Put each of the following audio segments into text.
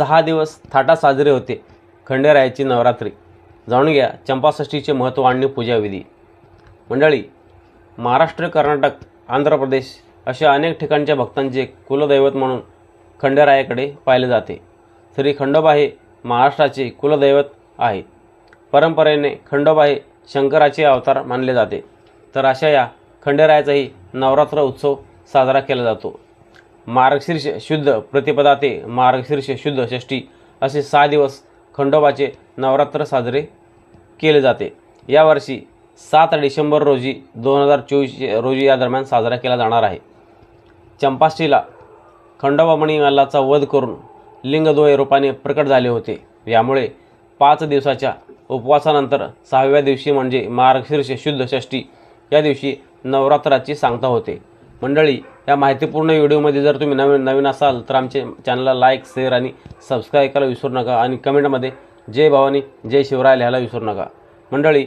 सहा दिवस थाटा साजरे होते. खंडेरायाची नवरात्री. जाणून घ्या चंपाषष्ठीचे महत्त्व आणि पूजाविधी. मंडळी महाराष्ट्र कर्नाटक आंध्र प्रदेश अशा अनेक ठिकाणच्या भक्तांचे कुलदैवत म्हणून खंडेरायाकडे पाहिले जाते. श्री खंडोबा हे महाराष्ट्राचे कुलदैवत आहे. परंपरेने खंडोबा हे शंकराचे अवतार मानले जाते. तर अशा या खंडेरायाचाही नवरात्र उत्सव साजरा केला जातो. मार्गशीर्ष शुद्ध प्रतिपदा ते मार्गशीर्ष शुद्ध षष्ठी असे सहा दिवस खंडोबाचे नवरात्र साजरे केले जाते. यावर्षी सात डिसेंबर रोजी दोन हजार चोवीस रोजी या दरम्यान साजरा केला जाणार आहे. चंपाष्टीला खंडोबा मणिमल्लाचा वध करून लिंगद्वय रूपाने प्रकट झाले होते. यामुळे पाच दिवसाच्या उपवासानंतर सहाव्या दिवशी म्हणजे मार्गशीर्ष शुद्ध षष्ठी या दिवशी नवरात्राची सांगता होते. मंडळी या माहितीपूर्ण व्हिडिओमध्ये जर तुम्ही नवीन नवीन असाल तर आमचे चॅनलला लाईक शेअर आणि सबस्क्राईब करायला विसरू नका आणि कमेंटमध्ये जय भवानी जय शिवराय लिहायला विसरू नका. मंडळी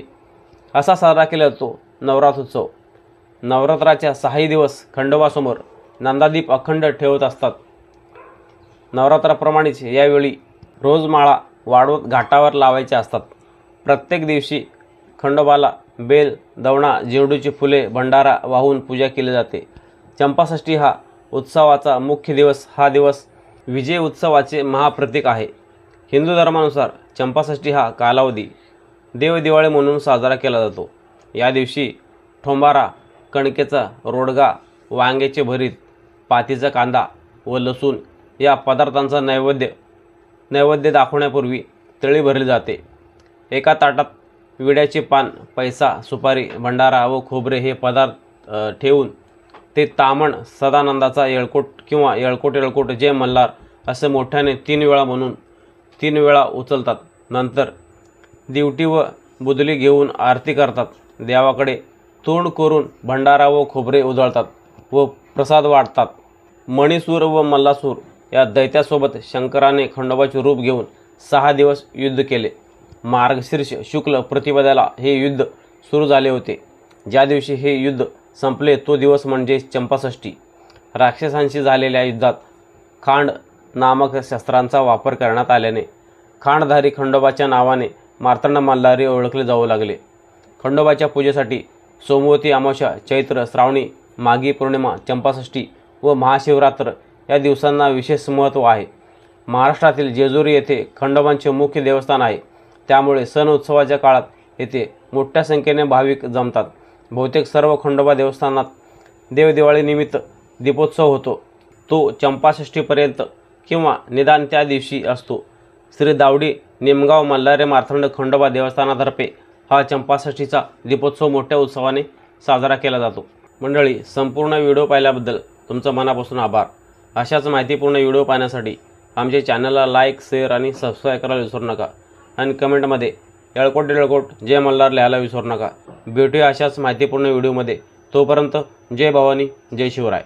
असा साजरा केला जातो नवरात्रोत्सव. नवरात्राच्या सहाही दिवस खंडोबासमोर नंदादीप अखंड ठेवत असतात. नवरात्राप्रमाणेच यावेळी रोज माळा वाढवत घाटावर लावायच्या असतात. प्रत्येक दिवशी खंडोबाला बेल दवणा झेंडूची फुले भंडारा वाहून पूजा केली जाते. चंपाषष्ठी हा उत्सवाचा मुख्य दिवस हा दिवस विजय उत्सवाचे महाप्रतीक आहे. हिंदू धर्मानुसार चंपाषष्ठी हा कालावधी देवदिवाळी म्हणून साजरा केला जातो. या दिवशी ठोंबारा कणकेचा रोडगा वांग्याचे भरीत पातीचा कांदा व लसूण या पदार्थांचा नैवेद्य नैवेद्य दाखवण्यापूर्वी तळी भरली जाते. एका ताटात विड्याचे पान पैसा सुपारी भंडारा व खोबरे हे पदार्थ ठेवून ते तामण सदानंदाचा येळकोट किंवा येळकोट येळकोट जय मल्हार असं मोठ्याने तीन वेळा म्हणून तीन वेळा उचलतात. नंतर दिवटी व बुदली घेऊन आरती करतात. देवाकडे तोंड करून भंडारा व खोबरे उधळतात व प्रसाद वाटतात. मणिसूर व मल्लासूर या दैत्यासोबत शंकराने खंडोबाचे रूप घेऊन सहा दिवस युद्ध केले. मार्गशीर्ष शुक्ल प्रतिपदाला हे युद्ध सुरू झाले होते. ज्या दिवशी हे युद्ध संपले तो दिवस म्हणजे चंपाषष्ठी. राक्षसांशी झालेल्या युद्धात खांड नामक शस्त्रांचा वापर करण्यात आल्याने खांडधारी खंडोबाच्या नावाने मार्तंड मल्हारी ओळखले जाऊ लागले. खंडोबाच्या पूजेसाठी सोमवती अमावस्या चैत्र श्रावणी माघी पौर्णिमा चंपाषष्ठी व महाशिवरात्र या दिवसांना विशेष महत्त्व आहे. महाराष्ट्रातील जेजुरी येथे खंडोबांचे मुख्य देवस्थान आहे. त्यामुळे सण उत्सवाच्या काळात येथे मोठ्या संख्येने भाविक जमतात. बहुतेक सर्व खंडोबा देवस्थानात देवदिवाळीनिमित्त दीपोत्सव होतो. तो चंपाषष्ठीपर्यंत किंवा निदान त्या दिवशी असतो. श्री दावडी निमगाव मल्हारे मार्तंड खंडोबा देवस्थानातर्फे हा चंपाषष्ठीचा दीपोत्सव मोठ्या उत्सवाने साजरा केला जातो. मंडळी संपूर्ण व्हिडिओ पाहिल्याबद्दल तुमचं मनापासून आभार. अशाच माहितीपूर्ण व्हिडिओ पाहण्यासाठी आमच्या चॅनलला लाईक शेअर आणि सबस्क्राईब करायला विसरू नका. आणि कमेंटमध्ये येळकोट येळकोट. जय मल्हार लिहायला विसरू नका. भेटूया अशाच माहितीपूर्ण व्हिडिओमध्ये. तोपर्यंत जय भवानी जय शिवराय.